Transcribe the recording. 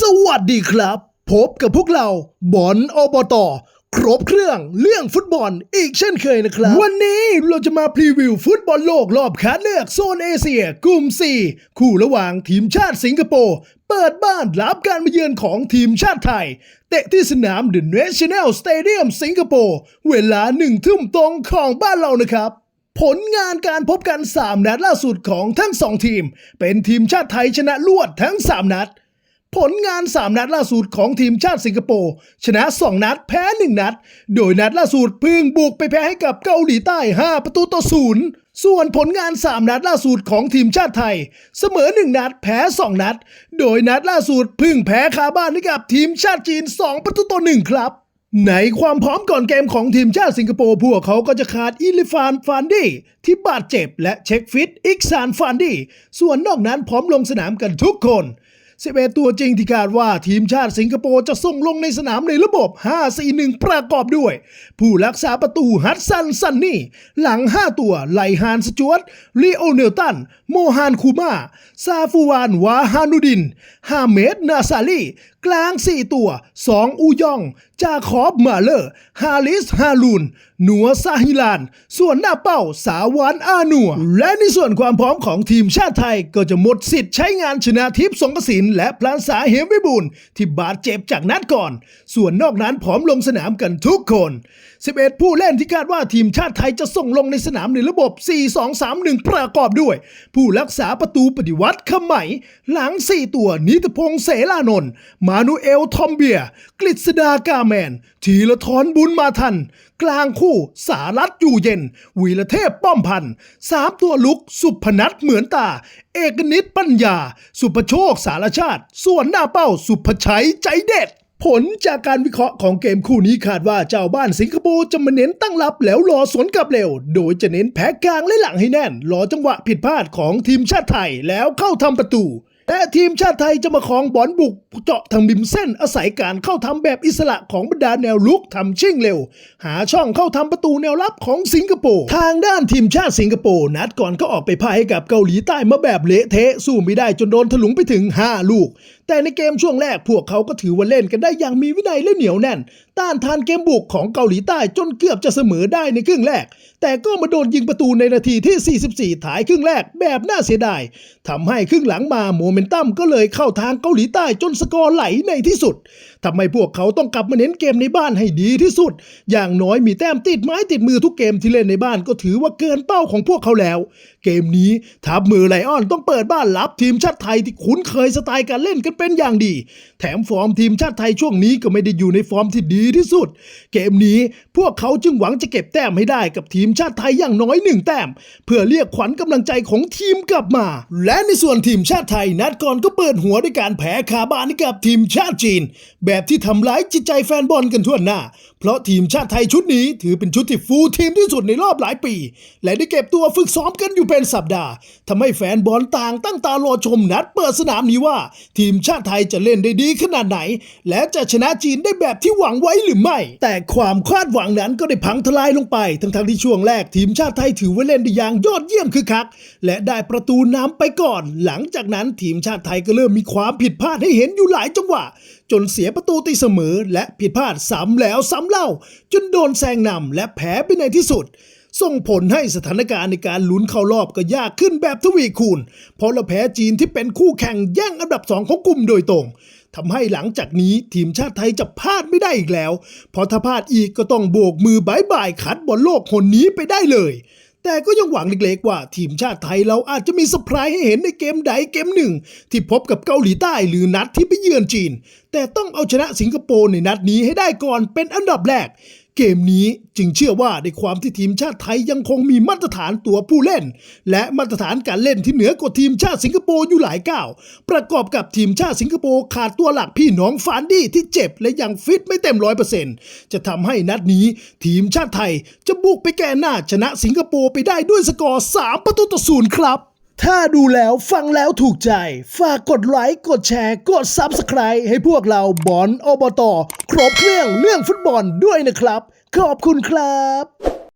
สวัสดีครับ พบกับพวกเราบอลอบตครบเครื่องเรื่องฟุตบอลอีกเช่นเคยนะครับ วันนี้เราจะมาพรีวิวฟุตบอลโลกรอบคัดเลือกโซนเอเชีย กลุ่ม 4 คู่ระหว่างทีมชาติสิงคโปร์ เปิดบ้านรับการมาเยือนของทีมชาติไทย เตะที่สนาม The National Stadium สิงคโปร์เวลาหนึ่งทุ่มตรงของบ้านเรานะครับผลงานการพบกัน 3 นัดล่าสุดของทั้ง 2 ทีม เป็นทีมชาติไทยชนะรวดทั้ง 3 นัด ผลงาน 3 นัดล่าสุดของทีมชาติสิงคโปร์ชนะ 2 นัดแพ้ 1 นัด โดยนัดล่าสุดพึ่งบุกไปแพ้ให้กับเกาหลีใต้ 5 ประตูต่อศูนย์ส่วนผลงาน 3 นัดล่าสุดของทีมชาติไทย เสมอ 1 นัดแพ้ 2 นัด โดยนัดล่าสุดพึ่งแพ้คาบ้านให้กับทีมชาติจีน 2 ประตูต่อ1ครับในความพร้อมก่อนเกมของทีมชาติสิงคโปร์พวกเขาก็จะขาดอิลิฟานฟานดี้ที่บาดเจ็บและเช็คฟิตอิกซานฟานดี้ส่วนนอกนั้นพร้อมลงสนามกันทุกคน 11 ตัวจริงที่คาดว่าทีมชาติสิงคโปร์จะส่งลงในสนามในระบบ 5-4-1 ประกอบด้วย ผู้รักษาประตูฮัตซันซันนี่ หลัง 5 ตัว ไลฮานสจวตลีโอเนลตัน โมฮานคูมา ซาฟูวาน วาฮานุดิน ฮาเมดนาซาลี กลาง 4 ตัว 2 อูยอง จาคอบมาเลอร์ ฮาลิส ฮาลูน หนัวซาฮิลาน ส่วนหน้าเป้า สาวานอานัว และในส่วนความพร้อมของทีมชาติไทยก็จะหมดสิทธิ์ใช้งานชนะทิพย์สงกสินและพลานสาเหมวิบูลที่บาดเจ็บจากนัดก่อน ส่วนนอกนั้นพร้อมลงสนามกันทุกคน 11 ผู้เล่นที่คาดว่าทีมชาติไทยจะส่งลงในสนามในระบบ 4-2-3-1 ประกอบด้วย ผู้รักษาประตูปฏิวัติขไหมหลัง 4 ตัวนิตพงษ์เสลานนท์มานูเอลทอมเบียร์กฤษดากาแมน ทีละทอนบุญมาทัน กลางคู่สารัตอยู่เย็น วีระเทพป้อมพันธ์สามตัวลุกสุพนัทเหมือนตา เอกนิตปัญญา สุภโชคสารชาติ ส่วนหน้าเป้าสุภชัยใจเด็ด ผลจากการวิเคราะห์ของเกมคู่นี้คาดว่าเจ้าบ้านสิงคโปร์จะมาเน้นตั้งรับแล้วรอสวนกลับเร็ว โดยจะเน้นแพ้กลางและหลังให้แน่น รอจังหวะผิดพลาดของทีมชาติไทยแล้วเข้าทำประตู แต่ทีมชาติไทยจะมาครองบอลบุกเจาะทางริมเส้นอาศัยการเข้าทำแบบอิสระของบรรดาแนวลุกทำชิ่งเร็ว หาช่องเข้าทำประตูแนวรับของสิงคโปร์ทางด้านทีมชาติสิงคโปร์นัดก่อนก็ออกไปพ่ายให้กับเกาหลีใต้มาแบบเละเทะสู้ไม่ได้จนโดนถลุงไปถึง 5 ลูก แต่ในเกมช่วงแรกพวกเขาก็ถือว่าเล่นกันได้อย่างมีวินัยและเหนียวแน่น ต้านทานเกมบุกของเกาหลีใต้จนเกือบจะเสมอได้ในครึ่งแรก แต่ก็มาโดนยิงประตูในนาทีที่ 44ถ่ายครึ่งแรกแบบน่าเสียดายทำให้ครึ่งหลังมาโมเมนตัมก็เลยเข้าทางเกาหลีใต้จนสกอร์ไหลในที่สุดทำให้พวกเขาต้องกลับมาเน้นเกมในบ้านให้ดีที่สุด อย่างน้อยมีแต้มติดไม้ติดมือทุกเกมที่เล่นในบ้านก็ถือว่าเกินเป้าของพวกเขาแล้ว เกมนี้ทัพมือไลออนต้องเปิดบ้านรับทีมชาติไทยที่คุ้นเคยสไตล์การเล่นกันเป็นอย่างดี แถมฟอร์มทีมชาติไทยช่วงนี้ก็ไม่ได้อยู่ในฟอร์มที่ดีที่สุด เกมนี้พวกเขาจึงหวังจะเก็บแต้มให้ได้กับทีมชาติไทยอย่างน้อยหนึ่งแต้ม เพื่อเรียกขวัญกำลังใจของทีมกลับมา และในส่วนทีมชาติไทยนัดก่อนก็เปิดหัวด้วยการแพ้คาบานให้กับทีมชาติจีน แบบที่ทำร้ายจิตใจแฟนบอลกันทั่วหน้า เพราะทีมชาติไทยชุดนี้ถือเป็นชุดที่ฟูลทีมที่สุดในรอบหลายปี และได้เก็บตัวฝึกซ้อมกันอยู่เป็นสัปดาห์ทำให้แฟนบอลต่างตั้งตารอชมนัดเปิดสนามนี้ว่า ทีมชาติไทยจะเล่นได้ดีขนาดไหน และจะชนะจีนได้แบบที่หวังไว้หรือไม่ แต่ความคาดหวังนั้นก็ได้พังทลายลงไป ทั้งๆที่ช่วงแรกทีมชาติไทยถือว่าเล่นได้อย่างยอดเยี่ยมคือคัก และได้ประตูนำไปก่อน หลังจากนั้นทีมมชาติไทยก็เริ่มมีความผิดพลาดให้เห็นอยู่หลายจังหวะ จนเสียประตูตีเสมอ และผิดพลาดซ้ำแล้วซ้ำเล่า จนโดนแซงนำและแพ้ไปในที่สุด ส่งผลให้สถานการณ์ในการลุ้นเข้ารอบก็ยากขึ้นแบบทวีคูณ เพราะเราแพ้จีนที่เป็นคู่แข่งแย่งอันดับสองของกลุ่มโดยตรงทำให้หลังจากนี้ทีมชาติไทยจะพลาดไม่ได้อีกแล้ว เพราะถ้าพลาดอีกก็ต้องโบกมือบายบายคัดบอลโลกคนนี้ไปได้เลย แต่ก็ยังหวังเล็กๆว่าทีมชาติไทยเราอาจจะมีเซอร์ไพรส์ให้เห็นในเกมใดเกมหนึ่ง ที่พบกับเกาหลีใต้หรือนัดที่ไปเยือนจีน แต่ต้องเอาชนะสิงคโปร์ในนัดนี้ให้ได้ก่อนเป็นอันดับแรก เกมนี้จึงเชื่อว่าในความที่ทีมชาติไทยยังคงมีมาตรฐานตัวผู้เล่น และมาตรฐานการเล่นที่เหนือกว่าทีมชาติสิงคโปร์อยู่หลายก้าวประกอบกับทีมชาติสิงคโปร์ขาดตัวหลักพี่น้องฟานดี้ที่เจ็บและยังฟิตไม่เต็มร้อยเปอร์เซ็นต์จะทำให้นัดนี้ทีมชาติไทยจะบุกไปแก้หน้าชนะสิงคโปร์ไปได้ด้วยสกอร์ 3 ประตูต่อศูนย์ครับ ถ้าดูแล้วฟังแล้วถูกใจ ฝากกดไลค์ กดแชร์ กด Subscribe ให้พวกเราบอลอบต ครบเครื่องเรื่องฟุตบอลด้วยนะครับ ขอบคุณครับ